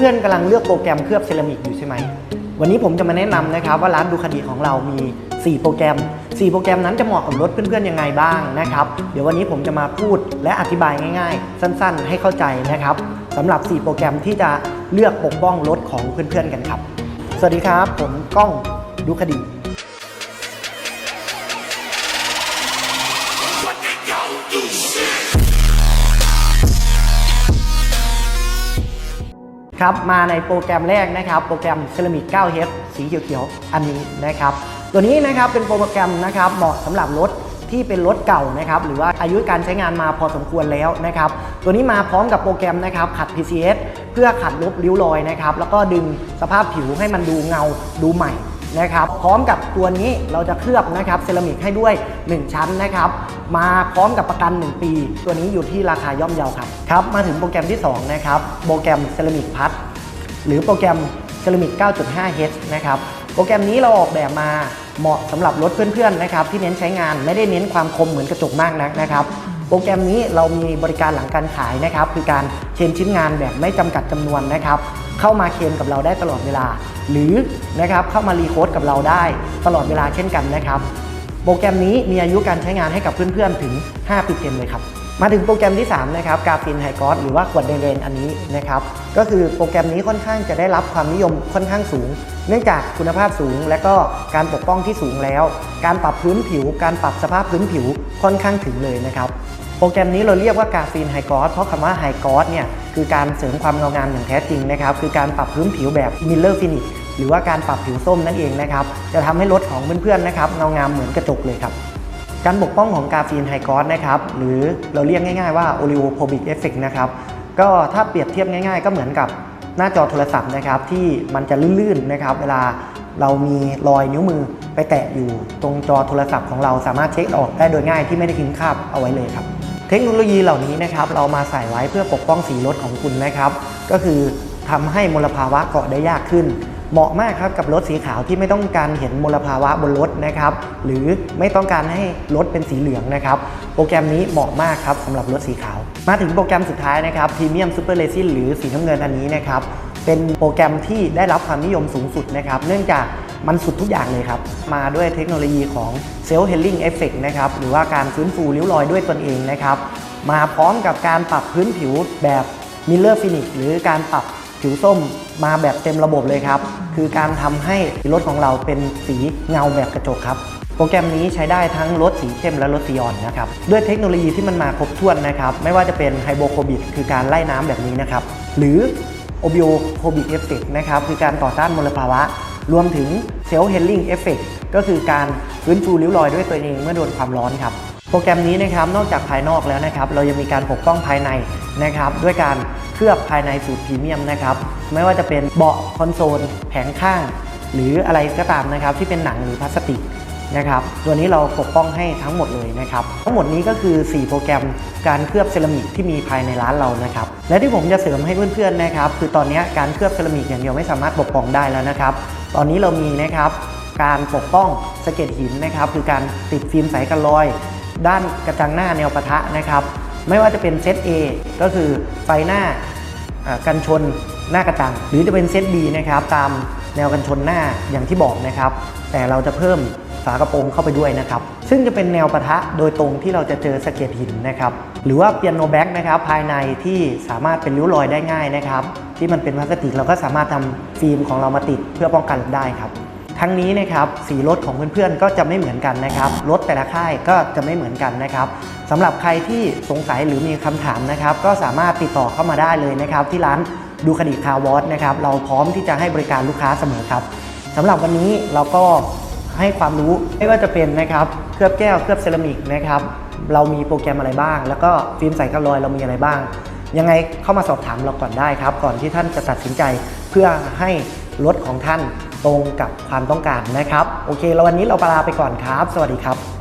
เพื่อนๆกำลังเลือกโปรแกรมเคลือบเซรามิกอยู่ใช่ไหม วันนี้ผมจะมาแนะนำนะครับว่าร้านดูคดีของเรามี 4 โปรแกรม 4 โปรแกรมนั้นจะเหมาะกับรถเพื่อนๆยังไงบ้างนะครับ เดี๋ยววันนี้ผมจะมาพูดและอธิบายง่าย ๆ สั้นๆ ให้เข้าใจนะครับสำหรับ 4 โปรแกรมที่จะเลือกปกป้องรถของเพื่อนๆกันครับ สวัสดีครับ ผมก้องดูคดี ครับมาในโปรแกรมแรกนะครับโปรแกรมเซรามิก 9H สีเขียวๆอันนี้นะครับตัวนี้นะครับเป็นโปรแกรมนะครับเหมาะสำหรับรถที่เป็นรถเก่านะครับหรือว่าอายุการใช้งานมาพอสมควรแล้วนะครับตัวนี้มาพร้อมกับโปรแกรมนะครับขัด PCS เพื่อขัดลบริ้วรอยนะครับแล้วก็ดึงสภาพผิวให้มันดูเงาดูใหม่ นะครับ พร้อมกับตัวนี้เราจะเคลือบนะครับเซรามิกให้ด้วย 1 ชั้นนะครับ มาพร้อมกับประกัน 1 ปี ตัวนี้อยู่ที่ราคาย่อมเยาครับครับ มาถึงโปรแกรมที่ 2 นะครับ โปรแกรมเซรามิกพัดหรือโปรแกรม Ceramic 9.5H นะครับ โปรแกรมนี้เราออกแบบมาเหมาะสำหรับรถเพื่อนๆนะครับที่เน้นใช้งานไม่ได้เน้นความคมเหมือนกระจกมากนักนะครับ โปรแกรมนี้เรามีบริการหลังการขายนะครับ คือการเชนชิ้นงานแบบไม่จำกัดจำนวนนะครับ เข้ามาเคลมกับเราได้ตลอดเวลา หรือนะครับเข้ามารีโค้ดกับเราได้ตลอดเวลาเช่นกันนะครับ โปรแกรมนี้มีอายุการใช้งานให้กับเพื่อนๆถึง 5 ปีเต็มเลยครับมาถึงโปรแกรมที่ 3 นะครับกาฟินไฮกอสหรือว่าขวดเดเรนอันนี้นะครับ ก็คือโปรแกรมนี้ค่อนข้างจะได้รับความนิยมค่อนข้างสูง เนื่องจากคุณภาพสูง และก็การปกป้องที่สูงแล้ว การปรับพื้นผิว การปรับสภาพพื้นผิวค่อนข้างถึงเลยนะครับ โปรแกรมนี้เราเรียกว่ากาฟินไฮกอสเพราะคำว่าไฮกอสเนี่ยคือการเสริมความเงางามอย่างแท้จริงนะครับคือการปรับพื้นผิวแบบมิลเลอร์ฟินิชหรือว่าการปรับผิวส้มนั่นเองนะครับจะทำให้รถของเพื่อนๆนะครับเงางามเหมือนกระจกเลยครับการปกป้องของกาฟีนไฮกอสนะครับหรือเราเรียกง่ายๆว่าโอลิโอโพบิกเอฟเฟกนะครับก็ถ้าเปรียบเทียบง่าย ๆ ก็เหมือนกับหน้าจอโทรศัพท์นะครับที่มันจะลื่นๆนะครับเวลาเรามีรอยนิ้วมือไปแตะอยู่ตรงจอโทรศัพท์ของเราสามารถเช็คออกได้โดยง่ายที่ไม่ได้ทิ้งคราบเอาไว้เลยครับ เทคโนโลยีเหล่านี้นะครับเรามาใส่ไว้เพื่อปกป้องสีรถของคุณนะครับ ก็คือทำให้มลภาวะเกาะได้ยากขึ้น เหมาะมากครับกับรถสีขาวที่ไม่ต้องการเห็นมลภาวะบนรถนะครับหรือไม่ต้องการให้รถเป็นสีเหลืองนะครับโปรแกรมนี้เหมาะมากครับสำหรับรถสีขาว มาถึงโปรแกรมสุดท้ายนะครับ Premium Super Resin หรือสีน้ำเงินอันนี้นะครับเป็นโปรแกรมที่ได้รับความนิยมสูงสุดนะครับ เนื่องจาก มันสุดทุกอย่างเลยครับ มาด้วยเทคโนโลยีของ Self Healing Effect นะครับ หรือว่าการฟื้นฟูริ้วรอยด้วยตนเองนะครับ มาพร้อมกับการปรับพื้นผิวแบบ Miller Finish หรือการปรับผิวส้มมาแบบเต็มระบบเลยครับ คือการทำให้รถของเราเป็นสีเงาแบบกระจกครับโปรแกรมนี้ใช้ได้ทั้งรถสีเข้มและรถสีอ่อนนะครับ ด้วยเทคโนโลยีที่มันมาครบถ้วนนะครับ ไม่ว่าจะเป็นไฮโบโคบิกคือการไล่น้ำแบบนี้นะครับ หรือโอบิโอโคบิกเอฟเฟกนะครับ คือการต่อต้านมลภาวะ รวมถึงเซลล์เฮลลิ่งเอฟเฟกก็คือการฟื้นฟูริ้วรอยด้วยตัวเองเมื่อโดนความร้อนครับ โปรแกรมนี้นะครับนอกจากภายนอกแล้วนะครับ เรายังมีการปกป้องภายในนะครับด้วยการเคลือบภายในสูตรพรีเมียมนะครับไม่ว่าจะเป็นเบาะคอนโซลแผงข้าง หรืออะไรก็ตามนะครับที่เป็นหนังหรือพลาสติกนะครับตัวนี้เราปกป้องให้ทั้งหมดเลยนะครับ ทั้งหมดนี้ก็คือ 4 โปรแกรมการเคลือบเซรามิกที่มีภายในร้านเรานะครับ และที่ผมจะเสริมให้เพื่อนๆนะครับ คือตอนนี้การเคลือบเซรามิกอย่างเดียวไม่สามารถปกป้องได้แล้วนะครับ ตอนนี้เรามีนะครับการปกป้องสะเก็ดหินนะครับ คือการติดฟิล์มใสกันรอย ด้านกระจังหน้าแนวปะทะนะครับ ไม่ว่าจะเป็นเซต A ก็คือไฟหน้ากันชนหน้ากระจัง หรือจะเป็นเซต B นะครับตามแนวกันชนหน้าอย่างที่บอกนะครับ แต่เราจะเพิ่ม ฝากระโปรงเข้าไปด้วยนะครับ ซึ่งจะเป็นแนวปะทะโดยตรงที่เราจะเจอสะเก็ดหินนะครับ หรือว่าเปียโนแบ็กนะครับภายในที่สามารถเป็นริ้วรอยได้ง่ายนะครับ ที่มันเป็นพลาสติกเราก็สามารถทำฟิล์มของเรามาติดเพื่อป้องกันได้ครับทั้งนี้นะครับสีรถของเพื่อนๆก็จะไม่เหมือนกันนะครับรถแต่ละค่ายก็จะไม่เหมือนกันนะครับสำหรับใครที่สงสัยหรือมีคำถามนะครับ ก็สามารถติดต่อเข้ามาได้เลยนะครับ ที่ร้านดูคดีคาวอสนะครับ เราพร้อมที่จะให้บริการลูกค้าเสมอครับสำหรับวันนี้เราก็ ให้ความรู้ไม่ว่าจะเป็นนะครับเคลือบแก้วเคลือบเซรามิกนะครับเรามีโปรแกรมอะไรบ้าง แล้วก็ฟิล์มใส่กันรอยเรามีอะไรบ้าง ยังไงเข้ามาสอบถามเราก่อนได้ครับ ก่อนที่ท่านจะตัดสินใจเพื่อให้รถของท่านตรงกับความต้องการนะครับ โอเค แล้ววันนี้เราลาไปก่อนครับ สวัสดีครับ